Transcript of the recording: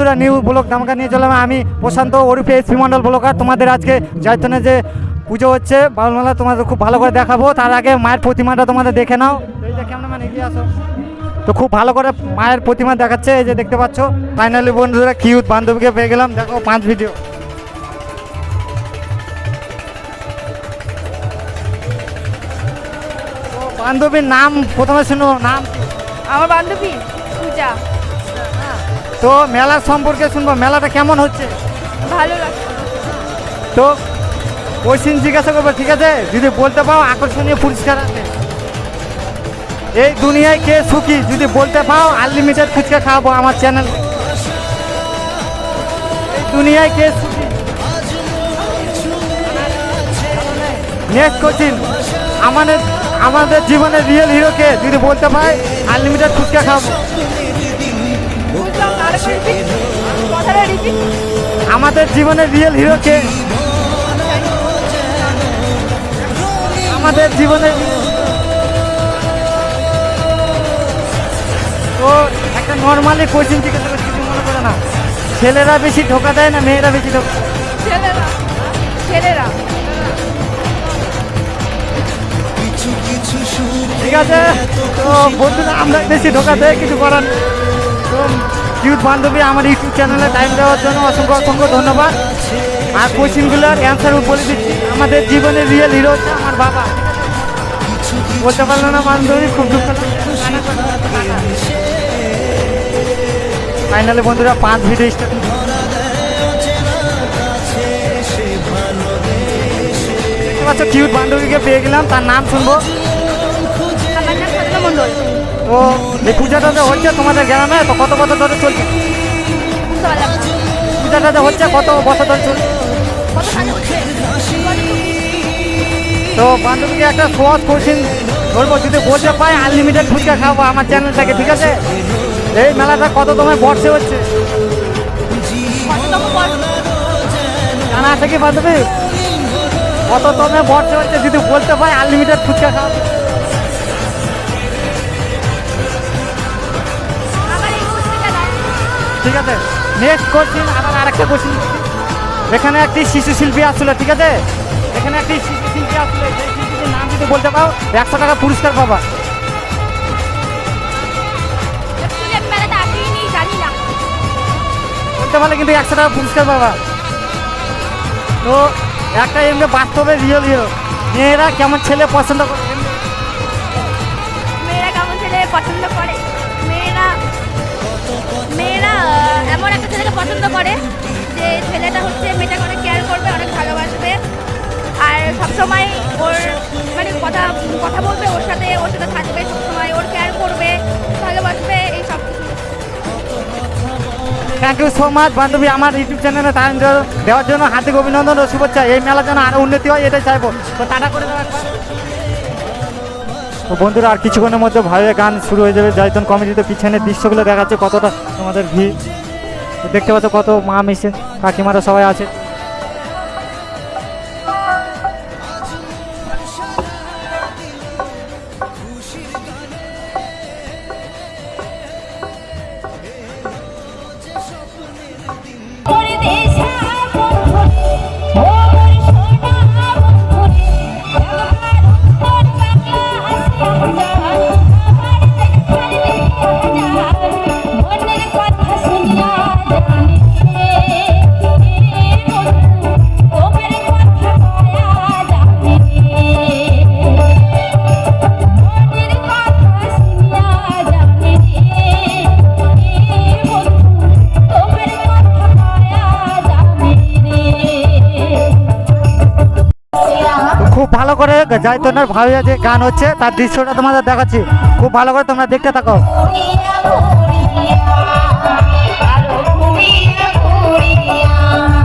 বন্ধুরা new block ধামাকা নিয়ে চললাম আমি প্রশান্ত ওরফে এসপি মন্ডল ব্লকার তোমাদের আজকে জয়তনে যে পুজো হচ্ছে বাউলমেলা তোমাদের খুব ভালো করে দেখাবো। তার আগে মায়ের প্রতিমাটা তোমাদের দেখে নাও। এই যে ক্যামেরাম্যান এগিয়ে আসো। তো খুব ভালো করে মায়ের প্রতিমা দেখাচ্ছে, এই যে দেখতে পাচ্ছ। ফাইনালি বন্ধুরা কিউট বান্ধবীকে পেয়ে গেলাম। দেখো, পাঁচ ভিডিও বান্ধবীর নাম, প্রথমে শুনো, নাম আমার বান্ধবী, পূজা। তো মেলার সম্পর্কে শুনব মেলাটা কেমন হচ্ছে? ভালো লাগছে। তো কোশ্চিন জিজ্ঞাসা করব ঠিক আছে? যদি বলতে পাও আকর্ষণীয় পুরস্কার আছে। এই দুনিয়ায় কে সুখী? যদি বলতে পাও আনলিমিটেড ফুচকা খাওয়াবো আমার চ্যানেল এই দুনিয়ায় কে সুখী? নেক্সট কোশ্চিন আমাদের আমাদের জীবনের রিয়েল হিরোকে যদি বলতে পাই আনলিমিটেড ফুচকা খাওয়াবো। আমাদের জীবনের রিয়েল হিরো কে? আমাদের জীবনের তো একটা নর্মালি কোচিং করছি কিছু মনে করে না। ছেলেরা বেশি ধোকা দেয় না মেয়েরা বেশি দেয়? ছেলেরা ছেলেরা। ঠিক আছে। তো বন্ধুরা আমরা বেশি ধোকা দেয় কিছু করার কিউট বান্ধবী আমার ইউটিউব চ্যানেলে টাইম দেওয়ার জন্য অসংখ্য অসংখ্য ধন্যবাদ। আর কোশ্চিনগুলোর অ্যান্সার বলে দিচ্ছি। আমাদের জীবনের রিয়েল হিরো হচ্ছে আমার বাবা। বলতে পারল না বান্ধবী, খুব দুঃখ ফাইনালি বন্ধুরা, পাঁচ ভিডিও স্টার্ট কিউট বান্ধবীকে পেয়ে গেলাম। তার নাম শুনব। তো এই পূজাটা যে হচ্ছে তোমাদের গ্রামে তো কত বছর ধরে চলছে? পূজাটা যে হচ্ছে কত বছর ধরে চলছে? হচ্ছে তো বান্ধবীকে একটা সহজ কোচিং ধরবো যদি বলতে পাই আনলিমিটেড ফুচকা খাব আমার চ্যানেল থেকে ঠিক আছে? এই মেলাটা কত তোমার বর্ষে হচ্ছে? জানা আছে কি বান্ধবী? কত তোমার বর্ষে হচ্ছে যদি বলতে পাই আনলিমিটেড ফুচকা খাব। ঠিক আছে? নেক্সট কোশ্চিন আবার আরেকটা কোশ্চিন এখানে একটি শিশু শিল্পী আসছিল ঠিক আছে? এখানে একটি শিশু শিল্পী আসছিল সেই শিল্পীর নাম যদি বলতে পারো একশো টাকা পুরস্কার পাবা। বলতে পারলে কিন্তু একশো টাকা পুরস্কার পাবা। তো একটা এমনি বাস্তবে রিয়েল হিরো। মেয়েরা কেমন ছেলে পছন্দ করে? যে ছেলেটা হচ্ছে মেয়েটাকে অনেক কেয়ার করবে, অনেক ভালোবাসবে। আর সবসময় ওর মানে কথা কথা বলবে, ওর সাথে ওর সাথে থাকবে, সবসময় ওর কেয়ার করবে, ভালোবাসবে, এই সব থ্যাংক ইউ সো মাচ বান্ধবী, আমার ইউটিউব চ্যানেলে টাইম দেওয়ার জন্য হার্দিক অভিনন্দন ও শুভেচ্ছা। এই মেলার জন্য আরও উন্নতি হয়, এটাই চাইব। তো টাটা করে তো বন্ধুরা, আর কিছুক্ষণের মধ্যে ভাইয়ের গান শুরু হয়ে যাবে। জয়তন কমিটিতে পিছনের দৃশ্যগুলো দেখাচ্ছে কতটা তোমাদের ভিড়। দেখতে পাচ্ছ কত মা মিশে কাকিমারা সবাই আছে। খুব ভালো করে যাই তোমার ভালো যে গান হচ্ছে, তার দৃশ্যটা তোমাদের দেখাচ্ছি খুব ভালো করে তোমরা দেখতে থাকো Yeah.